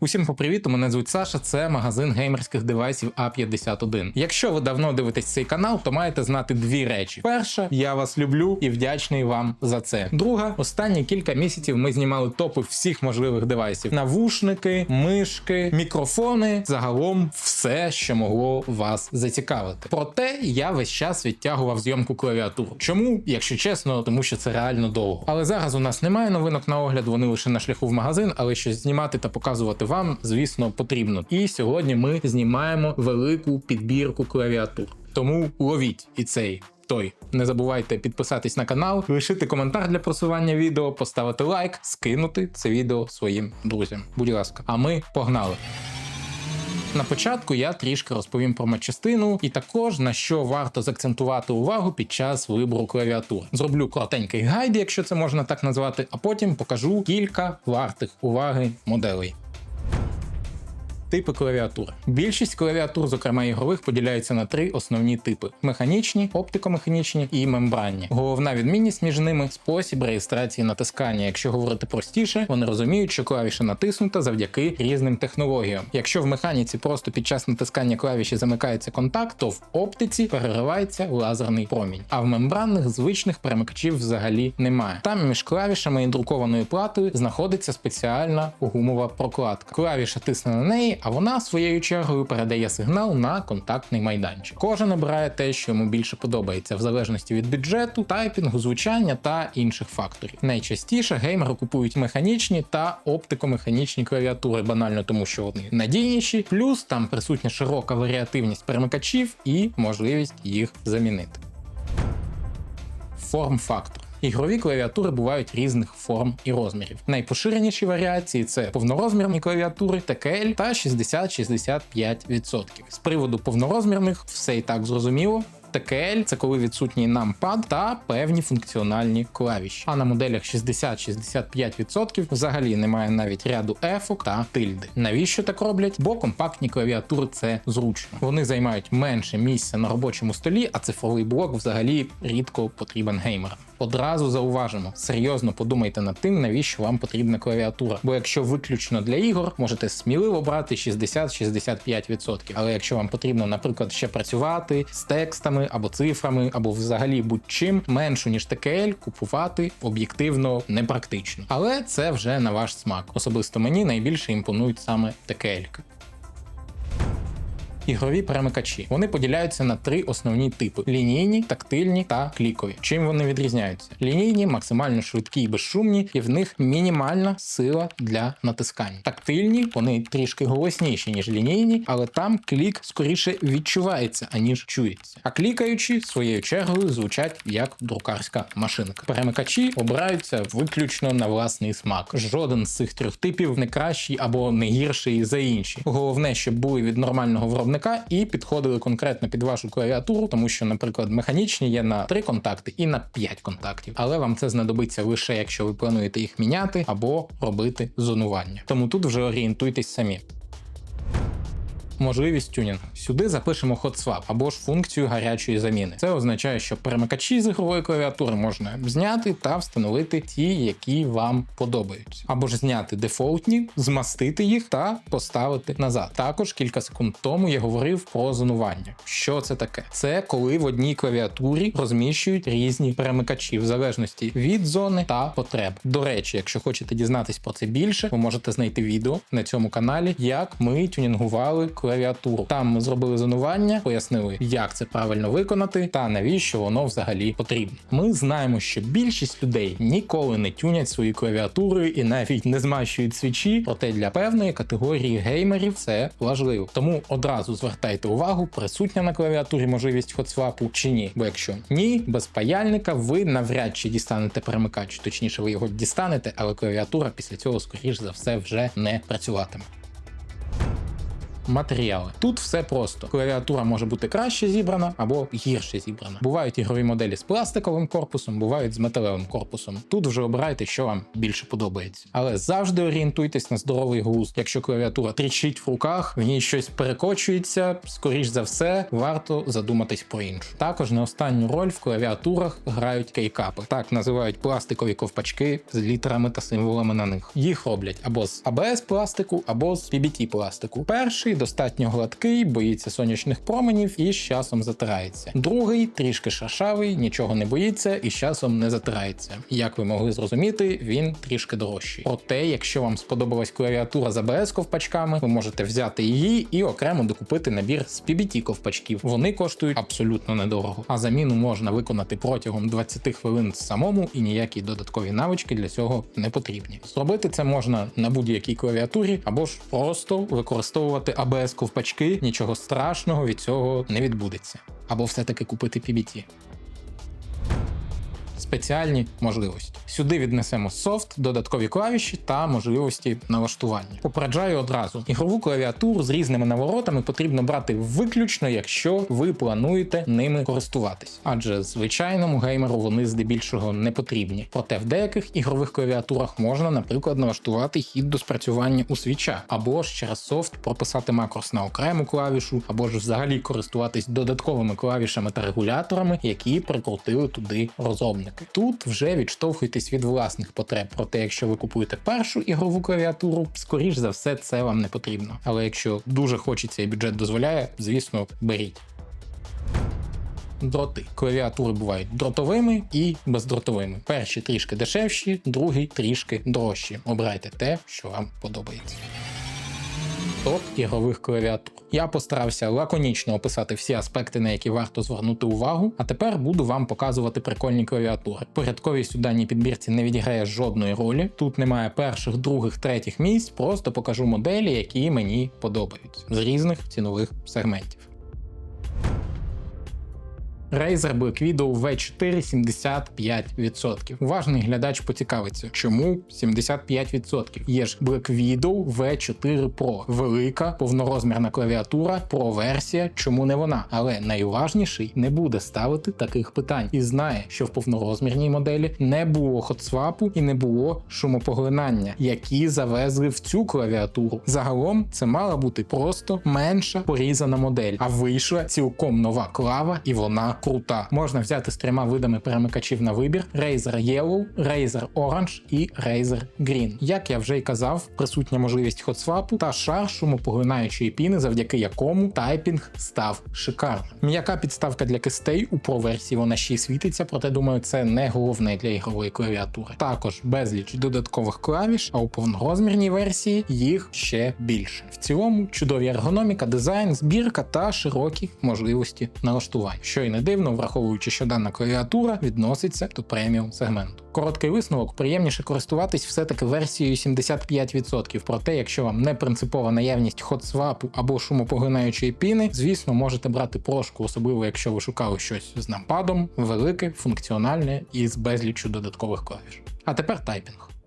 Усім попривіт, мене звуть Саша. Це магазин геймерських девайсів А51. Якщо ви давно дивитесь цей канал, то маєте знати дві речі: перша, я вас люблю і вдячний вам за це. Друга, останні кілька місяців ми знімали топи всіх можливих девайсів: навушники, мишки, мікрофони, загалом все, що могло вас зацікавити. Проте я весь час відтягував зйомку клавіатур. Чому, якщо чесно, тому що це реально довго. Але зараз у нас немає новинок на огляд, вони лише на шляху в магазин, але щось знімати та показувати вам, звісно, потрібно. І сьогодні ми знімаємо велику підбірку клавіатур. Тому ловіть і цей. Той не забувайте підписатись на канал, лишити коментар для просування відео, поставити лайк, скинути це відео своїм друзям. Будь ласка, а ми погнали. На початку я трішки розповім про матчастину і також на що варто закцентувати увагу під час вибору клавіатур. Зроблю коротенький гайд, якщо це можна так назвати, а потім покажу кілька вартих уваги моделей. Типи клавіатур. Більшість клавіатур, зокрема ігрових, поділяються на три основні типи: механічні, оптикомеханічні і мембранні. Головна відмінність між ними спосіб реєстрації натискання. Якщо говорити простіше, вони розуміють, що клавіша натиснута завдяки різним технологіям. Якщо в механіці просто під час натискання клавіші замикається контакт, то в оптиці переривається лазерний промінь. А в мембранних звичних перемикачів взагалі немає. Там між клавішами і друкованою платою знаходиться спеціальна гумова прокладка. Клавіша тисне на неї, а вона своєю чергою передає сигнал на контактний майданчик. Кожен обирає те, що йому більше подобається, в залежності від бюджету, тайпінгу, звучання та інших факторів. Найчастіше геймери купують механічні та оптикомеханічні клавіатури, банально тому, що вони надійніші, плюс там присутня широка варіативність перемикачів і можливість їх замінити. Форм-фактор. Ігрові клавіатури бувають різних форм і розмірів. Найпоширеніші варіації це повнорозмірні клавіатури TKL та 60-65%. З приводу повнорозмірних все і так зрозуміло. TKL – це коли відсутній нампад та певні функціональні клавіші. А на моделях 60-65% взагалі немає навіть ряду ефок та тильди. Навіщо так роблять? Бо компактні клавіатури це зручно. Вони займають менше місця на робочому столі, а цифровий блок взагалі рідко потрібен геймерам. Одразу зауважимо, серйозно подумайте над тим, навіщо вам потрібна клавіатура. Бо якщо виключно для ігор, можете сміливо брати 60-65%. Але якщо вам потрібно, наприклад, ще працювати з текстами або цифрами, або взагалі будь-чим меншу ніж TKL, купувати об'єктивно непрактично. Але це вже на ваш смак. Особисто мені найбільше імпонують саме TKL. Ігрові перемикачі вони поділяються на три основні типи: лінійні, тактильні та клікові. Чим вони відрізняються? Лінійні максимально швидкі і безшумні, і в них мінімальна сила для натискання. Тактильні вони трішки голосніші ніж лінійні, але там клік скоріше відчувається аніж чується. А клікаючі своєю чергою звучать як друкарська машинка. Перемикачі обираються виключно на власний смак. Жоден з цих трьох типів не кращий або не гірший за інші. Головне, щоб були від нормального виробника і підходили конкретно під вашу клавіатуру, тому що, наприклад, механічні є на 3 контакти і на 5 контактів. Але вам це знадобиться лише якщо ви плануєте їх міняти або робити зонування. Тому тут вже орієнтуйтесь самі. Можливість тюнінгу. Сюди запишемо HotSwap або ж функцію гарячої заміни. Це означає, що перемикачі з ігрової клавіатури можна зняти та встановити ті, які вам подобаються. Або ж зняти дефолтні, змастити їх та поставити назад. Також кілька секунд тому я говорив про зонування. Що це таке? Це коли в одній клавіатурі розміщують різні перемикачі в залежності від зони та потреб. До речі, якщо хочете дізнатись про це більше, ви можете знайти відео на цьому каналі, як ми тюнінгували. Там ми зробили зонування, пояснили, як це правильно виконати та навіщо воно взагалі потрібно. Ми знаємо, що більшість людей ніколи не тюнять свої клавіатури і навіть не змащують свічі, проте для певної категорії геймерів це важливо. Тому одразу звертайте увагу, присутня на клавіатурі можливість хотсвапу чи ні. Бо якщо ні, без паяльника ви навряд чи дістанете перемикач, точніше, ви його дістанете, але клавіатура після цього, скоріш за все, вже не працюватиме. Матеріали. Тут все просто. Клавіатура може бути краще зібрана або гірше зібрана. Бувають ігрові моделі з пластиковим корпусом, бувають з металевим корпусом. Тут вже обирайте, що вам більше подобається. Але завжди орієнтуйтесь на здоровий глузд. Якщо клавіатура тріщить в руках, в ній щось перекочується, скоріш за все, варто задуматись про іншу. Також не останню роль в клавіатурах грають кейкапи. Так називають пластикові ковпачки з літерами та символами на них. Їх роблять або з ABS пластику, або з PBT пластику. Перший достатньо гладкий, боїться сонячних променів і з часом затирається. Другий трішки шершавий, нічого не боїться і з часом не затирається. Як ви могли зрозуміти, він трішки дорожчий. Проте, якщо вам сподобалась клавіатура з ABS ковпачками, ви можете взяти її і окремо докупити набір з PBT ковпачків. Вони коштують абсолютно недорого. А заміну можна виконати протягом 20 хвилин самому, і ніякі додаткові навички для цього не потрібні. Зробити це можна на будь-якій клавіатурі, або ж просто використовувати ABS ковпачки. Нічого страшного від цього не відбудеться. Або все-таки купити PBT спеціальні можливості. Сюди віднесемо софт, додаткові клавіші та можливості налаштування. Попереджаю одразу: ігрову клавіатуру з різними наворотами потрібно брати виключно, якщо ви плануєте ними користуватись, адже звичайному геймеру вони здебільшого не потрібні. Проте в деяких ігрових клавіатурах можна, наприклад, налаштувати хід до спрацювання у свіча, або ж через софт прописати макрос на окрему клавішу, або ж взагалі користуватись додатковими клавішами та регуляторами, які прикрутили туди Тут вже відштовхуйтесь від власних потреб. Проте, якщо ви купуєте першу ігрову клавіатуру, скоріш за все це вам не потрібно. Але якщо дуже хочеться і бюджет дозволяє, звісно, беріть. Дроти. Клавіатури бувають дротовими і бездротовими. Перші трішки дешевші, другі трішки дорожчі. Обирайте те, що вам подобається. Топ ігрових клавіатур. Я постарався лаконічно описати всі аспекти, на які варто звернути увагу. А тепер буду вам показувати прикольні клавіатури. Порядковість у даній підбірці не відіграє жодної ролі. Тут немає перших, других, третіх місць. Просто покажу моделі, які мені подобаються з різних цінових сегментів. Razer Black Widow V4 75%. Уважний глядач поцікавиться, чому 75%. Є ж Black Widow V4 Pro. Велика повнорозмірна клавіатура, Pro версія, чому не вона? Але найуважніший не буде ставити таких питань і знає, що в повнорозмірній моделі не було хотсвапу і не було шумопоглинання, які завезли в цю клавіатуру. Загалом це мала бути просто менша порізана модель, а вийшла цілком нова клава, і вона крута. Можна взяти з трьома видами перемикачів на вибір: Razer Yellow, Razer Orange і Razer Green. Як я вже й казав, присутня можливість хотсвапу та шар шумопоглинаючої піни, завдяки якому тайпінг став шикарним. М'яка підставка для кистей у Pro версії вона ще й світиться, проте думаю, це не головне для ігрової клавіатури. Також безліч додаткових клавіш, а у повнорозмірній версії їх ще більше. В цілому чудові ергономіка, дизайн, збірка та широкі можливості налаштувань. Що й не дивно, враховуючи, що дана клавіатура відноситься до преміум сегменту. Короткий висновок, приємніше користуватись все-таки версією 75%. Проте, якщо вам не принципова наявність хотсвапу або шумопоглинаючої піни, звісно, можете брати прошку, особливо якщо ви шукали щось з нампадом, велике, функціональне і з безліччю додаткових клавіш. А тепер тайпінг.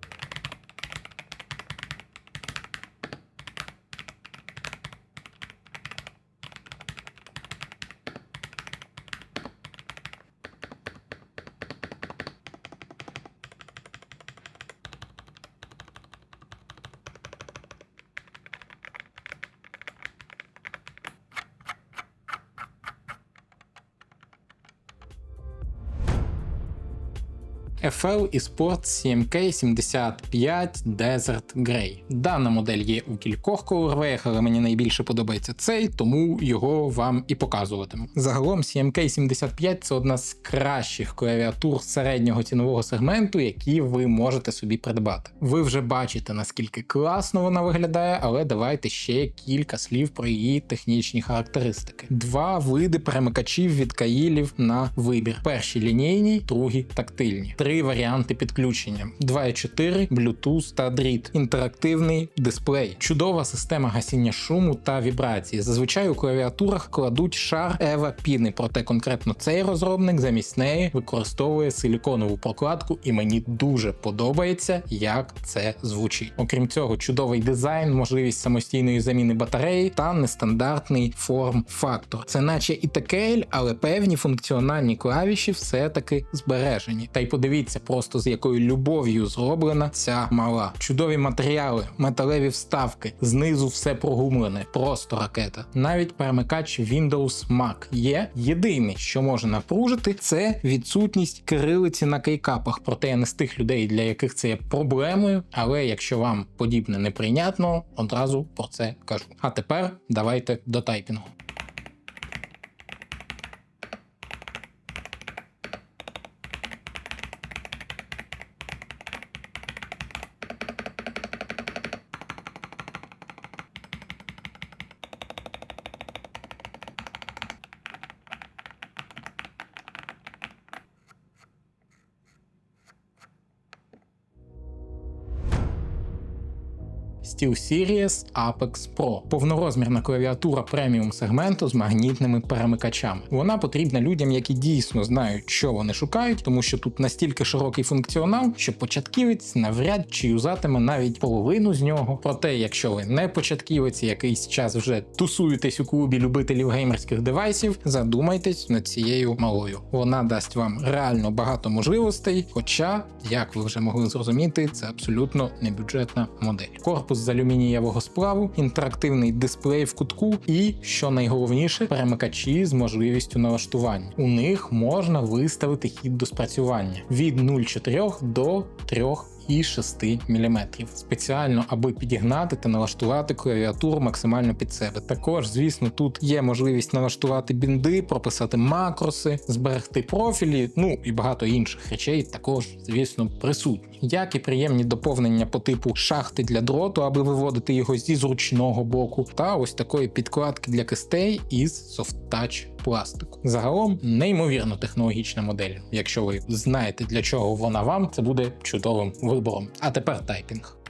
FL eSport CMK 75 Desert Grey. Дана модель є у кількох колорвеях, але мені найбільше подобається цей, тому його вам і показуватиму. Загалом CMK 75 це одна з кращих клавіатур середнього цінового сегменту, які ви можете собі придбати. Ви вже бачите наскільки класно вона виглядає, але давайте ще кілька слів про її технічні характеристики. Два види перемикачів від каїлів на вибір: перші лінійні, другі тактильні. Три три варіанти підключення: 2.4, Bluetooth та дріт, інтерактивний дисплей, чудова система гасіння шуму та вібрації. Зазвичай у клавіатурах кладуть шар Eva піни, проте конкретно цей розробник замість неї використовує силіконову прокладку, і мені дуже подобається, як це звучить. Окрім цього, чудовий дизайн, можливість самостійної заміни батареї та нестандартний форм-фактор. Це наче і такель, але певні функціональні клавіші все-таки збережені. Та й подивіться просто з якою любов'ю зроблена ця мала. Чудові матеріали, металеві вставки, знизу все прогумлене, просто ракета. Навіть перемикач Windows Mac є. Єдине, що може напружити, це відсутність кирилиці на кейкапах. Проте я не з тих людей, для яких це є проблемою. Але якщо вам подібне неприйнятно, одразу про це кажу. А тепер давайте до тайпінгу. SteelSeries Apex Pro повнорозмірна клавіатура преміум сегменту з магнітними перемикачами. Вона потрібна людям, які дійсно знають, що вони шукають, тому що тут настільки широкий функціонал, що початківець навряд чи юзатиме навіть половину з нього. Проте, якщо ви не початківець, якийсь час вже тусуєтесь у клубі любителів геймерських девайсів, задумайтесь над цією малою. Вона дасть вам реально багато можливостей, хоча, як ви вже могли зрозуміти, це абсолютно не бюджетна модель. Корпус з алюмінієвого сплаву, інтерактивний дисплей в кутку і, що найголовніше, перемикачі з можливістю налаштування. У них можна виставити хід до спрацювання від 0,4 до 3 і 6 мм. Спеціально, аби підігнати та налаштувати клавіатуру максимально під себе. Також, звісно, тут є можливість налаштувати бінди, прописати макроси, зберегти профілі, ну і багато інших речей також, звісно, присутні. Як і приємні доповнення по типу шахти для дроту, аби виводити його зі зручного боку, та ось такої підкладки для кистей із софт-тач пластику. Загалом неймовірно технологічна модель. Якщо ви знаєте для чого вона вам, це буде чудовим вибором. А тепер тайпінг.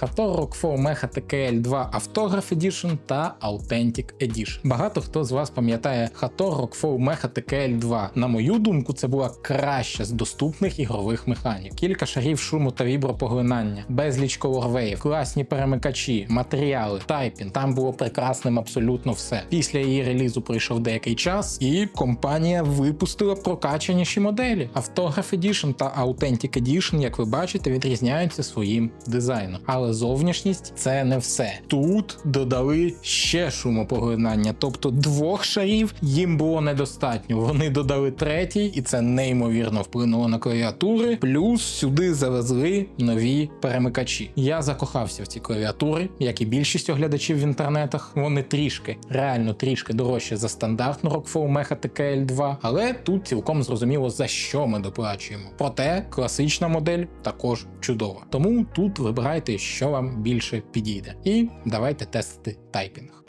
Hator Rockfall Mecha TKL 2 Autograph Edition та Authentic Edition. Багато хто з вас пам'ятає Hator Rockfall Mecha TKL 2. На мою думку, це була краща з доступних ігрових механік. Кілька шарів шуму та вібропоглинання, безліч колорвеїв, класні перемикачі, матеріали, тайпінг. Там було прекрасним абсолютно все. Після її релізу пройшов деякий час, і компанія випустила прокачаніші моделі. Autograph Edition та Authentic Edition, як ви бачите, відрізняються своїм дизайном. Але зовнішність це не все. Тут додали ще шумопоглинання, тобто двох шарів їм було недостатньо. Вони додали третій, і це неймовірно вплинуло на клавіатури. Плюс сюди завезли нові перемикачі. Я закохався в ці клавіатури, як і більшість оглядачів в інтернетах. Вони трішки, реально трішки дорожче за стандартну Rockfall Mecha TKL 2, але тут цілком зрозуміло за що ми доплачуємо. Проте класична модель також чудова. Тому тут вибирайте, що вам більше підійде. І давайте тестити тайпінг.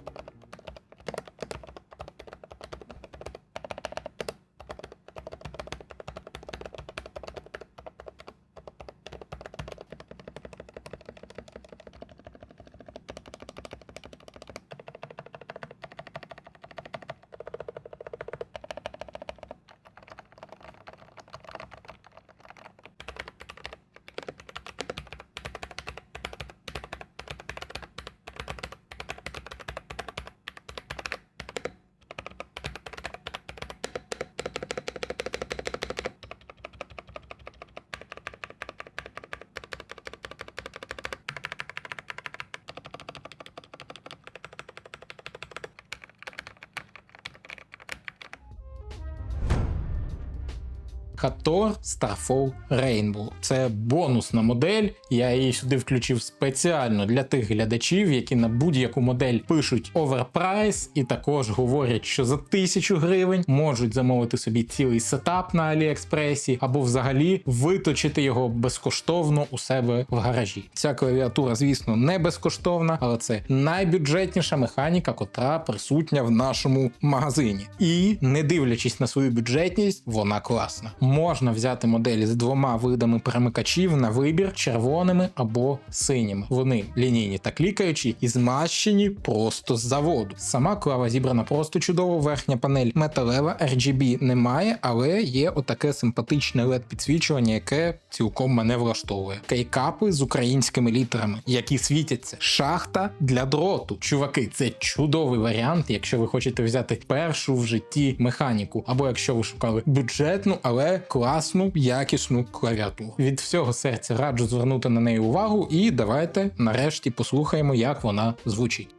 Hator Starfall Rainbow. Це бонусна модель. Я її сюди включив спеціально для тих глядачів, які на будь-яку модель пишуть оверпрайс, і також говорять, що за тисячу гривень можуть замовити собі цілий сетап на Аліекспресі, або взагалі виточити його безкоштовно у себе в гаражі. Ця клавіатура, звісно, не безкоштовна, але це найбюджетніша механіка, котра присутня в нашому магазині. І не дивлячись на свою бюджетність, вона класна. Можна взяти моделі з двома видами перемикачів на вибір червоними або синіми. Вони лінійні та клікаючі і змащені просто з заводу. Сама клава зібрана просто чудово. Верхня панель металева, RGB немає, але є отаке симпатичне led підсвічування, яке цілком мене влаштовує. Кейкапи з українськими літерами, які світяться. Шахта для дроту. Чуваки, це чудовий варіант, якщо ви хочете взяти першу в житті механіку, або якщо ви шукали бюджетну, але класну, якісну клавіатуру. Від всього серця раджу звернути на неї увагу, і давайте нарешті послухаємо, як вона звучить.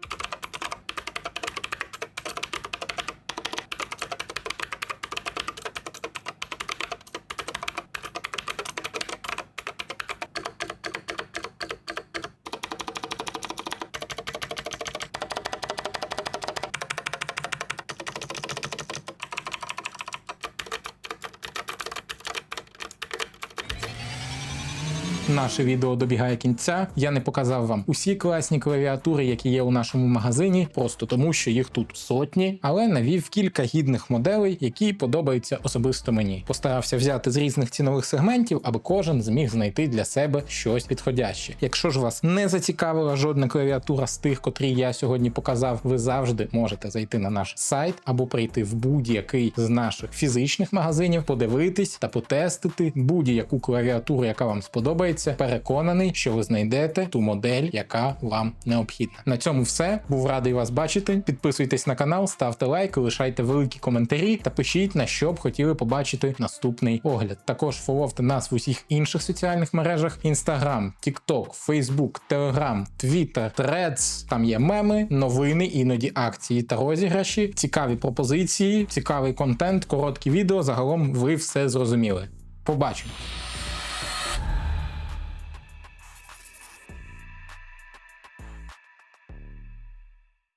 Наше відео добігає кінця. Я не показав вам усі класні клавіатури, які є у нашому магазині, просто тому, що їх тут сотні, але навів кілька гідних моделей, які подобаються особисто мені. Постарався взяти з різних цінових сегментів, аби кожен зміг знайти для себе щось підходяще. Якщо ж вас не зацікавила жодна клавіатура з тих, котрі я сьогодні показав, ви завжди можете зайти на наш сайт або прийти в будь-який з наших фізичних магазинів, подивитись та потестити будь-яку клавіатуру, яка вам сподобається. Переконаний, що ви знайдете ту модель, яка вам необхідна. На цьому все. Був радий вас бачити. Підписуйтесь на канал, ставте лайки, лишайте великі коментарі та пишіть на що б хотіли побачити наступний огляд. Також фоловте нас в усіх інших соціальних мережах: Instagram, TikTok, Facebook, Telegram, Twitter, Threads. Там є меми, новини, іноді акції та розіграші, цікаві пропозиції, цікавий контент, короткі відео. Загалом ви все зрозуміли. Побачимо.